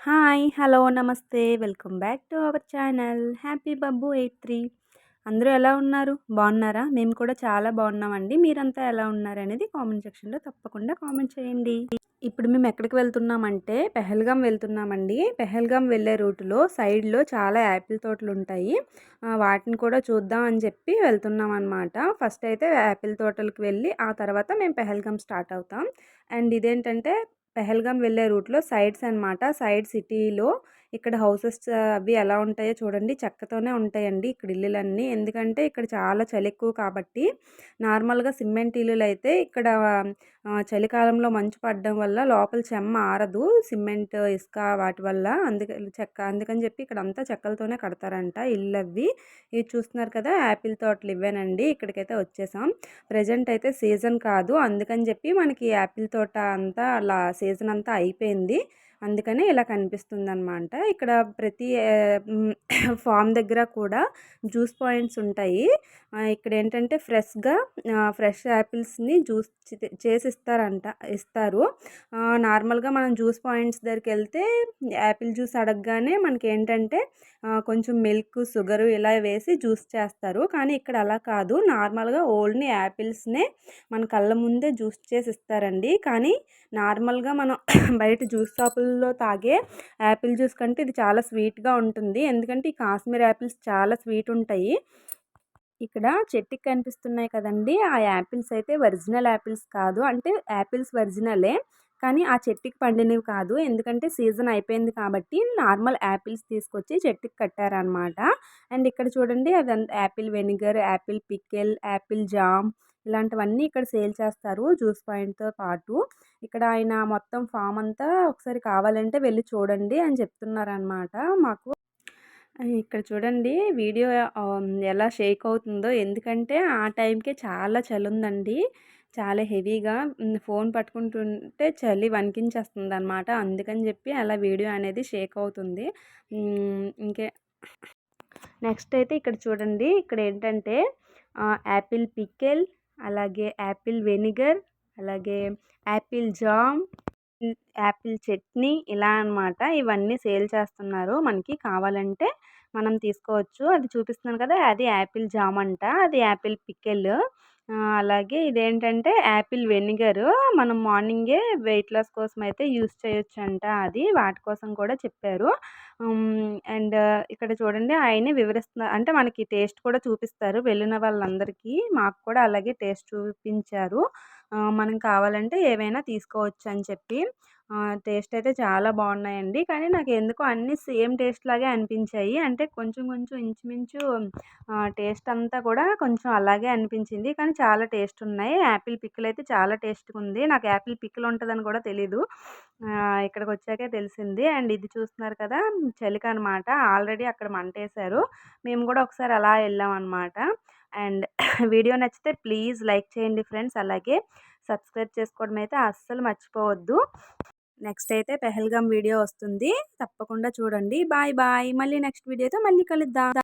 Hi hello నమస్తే. Welcome back to our channel. Happy Babbu eight three. అందరూ ఎలా ఉన్నారు? బాగున్నారా? మేము కూడా చాలా బాగున్నామండి. మీరంతా ఎలా ఉన్నారు అనేది కామెంట్ సెక్షన్లో తప్పకుండా కామెంట్ చేయండి. ఇప్పుడు మేము ఎక్కడికి వెళ్తున్నామంటే పెహల్గాం వెళ్తున్నామండి. పెహల్గాం వెళ్ళే రూట్లో సైడ్లో చాలా యాపిల్ తోటలు ఉంటాయి. వాటిని కూడా చూద్దాం అని చెప్పి వెళ్తున్నాం అనమాట ఫస్ట్ అయితే యాపిల్ తోటలకు వెళ్ళి ఆ తర్వాత మేము పెహల్గాం స్టార్ట్ అవుతాం. అండ్ ఇదేంటంటే పెహల్గాం వెళ్ళే రూట్లో సైడ్స్ అనమాట సైడ్ సిటీలో ఇక్కడ హౌసెస్ అవి ఎలా ఉంటాయో చూడండి. చెక్కతోనే ఉంటాయండి ఇక్కడ ఇల్లులన్నీ. ఎందుకంటే ఇక్కడ చాలా చలి ఎక్కువ కాబట్టి నార్మల్గా సిమెంట్ ఇల్లులు అయితే ఇక్కడ చలికాలంలో మంచు పడడం వల్ల లోపల చెమ్మ ఆరదు సిమెంట్ ఇసుక వాటి వల్ల అందుకని చెక్క అందుకని చెప్పి ఇక్కడ అంతా చెక్కలతోనే కడతారంట ఇల్లు అవి ఇవి చూస్తున్నారు కదా యాపిల్ తోటలు ఇవ్వేనండి ఇక్కడికైతే వచ్చేసాం. ప్రజెంట్ అయితే సీజన్ కాదు అందుకని చెప్పి మనకి యాపిల్ తోట అంతా అలా సీజన్ అంతా అయిపోయింది. అందుకనే ఇలా కనిపిస్తుంది అనమాట ఇక్కడ ప్రతి ఫామ్ దగ్గర కూడా జ్యూస్ పాయింట్స్ ఉంటాయి. ఇక్కడ ఏంటంటే ఫ్రెష్గా ఫ్రెష్ యాపిల్స్ని జ్యూస్ చేసి ఇస్తారంట ఇస్తారు. నార్మల్గా మనం జ్యూస్ పాయింట్స్ దగ్గరికి వెళ్తే యాపిల్ జ్యూస్ అడగగానే మనకి ఏంటంటే కొంచెం మిల్క్ షుగర్ ఇలా వేసి జ్యూస్ చేస్తారు. కానీ ఇక్కడ అలా కాదు. నార్మల్గా ఓల్డ్ని యాపిల్స్నే మన కళ్ళ ముందే జ్యూస్ చేసి ఇస్తారండి. కానీ నార్మల్గా మనం బయట జ్యూస్ షాపుల్లో తాగే యాపిల్ జ్యూస్ కంటే ఇది చాలా స్వీట్గా ఉంటుంది. ఎందుకంటే ఈ కాశ్మీర్ యాపిల్స్ చాలా స్వీట్ ఉంటాయి. ఇక్కడ చెట్టుకి కనిపిస్తున్నాయి కదండి. ఆ యాపిల్స్ అయితే ఒరిజినల్ యాపిల్స్ కాదు. అంటే యాపిల్స్ ఒరిజినలే. కానీ ఆ చెట్టుకి పండినవి కాదు. ఎందుకంటే సీజన్ అయిపోయింది కాబట్టి నార్మల్ యాపిల్స్ తీసుకొచ్చి చెట్టుకి కట్టారనమాట అండ్ ఇక్కడ చూడండి అది apple vinegar apple pickle apple jam ఇలాంటివన్నీ ఇక్కడ సేల్ చేస్తారు జ్యూస్ పాయింట్తో పాటు. ఇక్కడ ఆయన మొత్తం ఫామ్ అంతా ఒకసారి కావాలంటే వెళ్ళి చూడండి అని చెప్తున్నారనమాట మాకు. ఇక్కడ చూడండి వీడియో ఎలా షేక్ అవుతుందో. ఎందుకంటే ఆ టైంకే చాలా చలి ఉందండి చాలా హెవీగా ఫోన్ పట్టుకుంటుంటే చలి వణికించేస్తుంది అనమాట అందుకని చెప్పి అలా వీడియో అనేది షేక్ అవుతుంది. ఇంకే నెక్స్ట్ అయితే ఇక్కడ చూడండి. ఇక్కడ ఏంటంటే యాపిల్ పికెల్ అలాగే యాపిల్ వెనిగర్ అలాగే యాపిల్ జామ్ యాపిల్ చట్నీ ఇలా అనమాట ఇవన్నీ సేల్ చేస్తున్నారు. మనకి కావాలంటే మనం తీసుకోవచ్చు. అది చూపిస్తున్నాను కదా! అది యాపిల్ జామ్ అంట. అది యాపిల్ పికెల్. అలాగే ఇదేంటంటే యాపిల్ వెనిగర్. మనం మార్నింగే వెయిట్ లాస్ కోసం అయితే యూస్ చేయొచ్చు అంట అది. వాటి కోసం కూడా చెప్పారు. అండ్ ఇక్కడ చూడండి ఆయనే వివరిస్తున్నారు అంటే మనకి టేస్ట్ కూడా చూపిస్తారు. వెళ్ళిన వాళ్ళందరికీ మాకు కూడా అలాగే టేస్ట్ చూపించారు. మనం కావాలంటే ఏవైనా తీసుకోవచ్చు అని చెప్పి టేస్ట్ అయితే చాలా బాగున్నాయండి. కానీ నాకు ఎందుకో అన్నీ సేమ్ టేస్ట్ లాగే అనిపించాయి. అంటే కొంచెం కొంచెం ఇంచుమించు టేస్ట్ అంతా కూడా కొంచెం అలాగే అనిపించింది. కానీ చాలా టేస్ట్ ఉన్నాయి. యాపిల్ పిక్కలు అయితే చాలా టేస్ట్గా ఉంది. నాకు యాపిల్ పిక్కలు ఉంటుందని కూడా తెలీదు. ఇక్కడికి వచ్చాకే తెలిసింది. అండ్ ఇది చూస్తున్నారు కదా చలిక అనమాట ఆల్రెడీ అక్కడ మంటేశారు. మేము కూడా ఒకసారి అలా వెళ్ళాం అనమాట అండ్ వీడియో నచ్చితే ప్లీజ్ లైక్ చేయండి ఫ్రెండ్స్. అలాగే సబ్స్క్రైబ్ చేసుకోవడం అయితే అస్సలు మర్చిపోవద్దు. నెక్స్ట్ అయితే పెహల్గామ్ వీడియో వస్తుంది. తప్పకుండా చూడండి. Bye bye. మళ్ళీ నెక్స్ట్ వీడియోతో మళ్ళీ కలుద్దాం.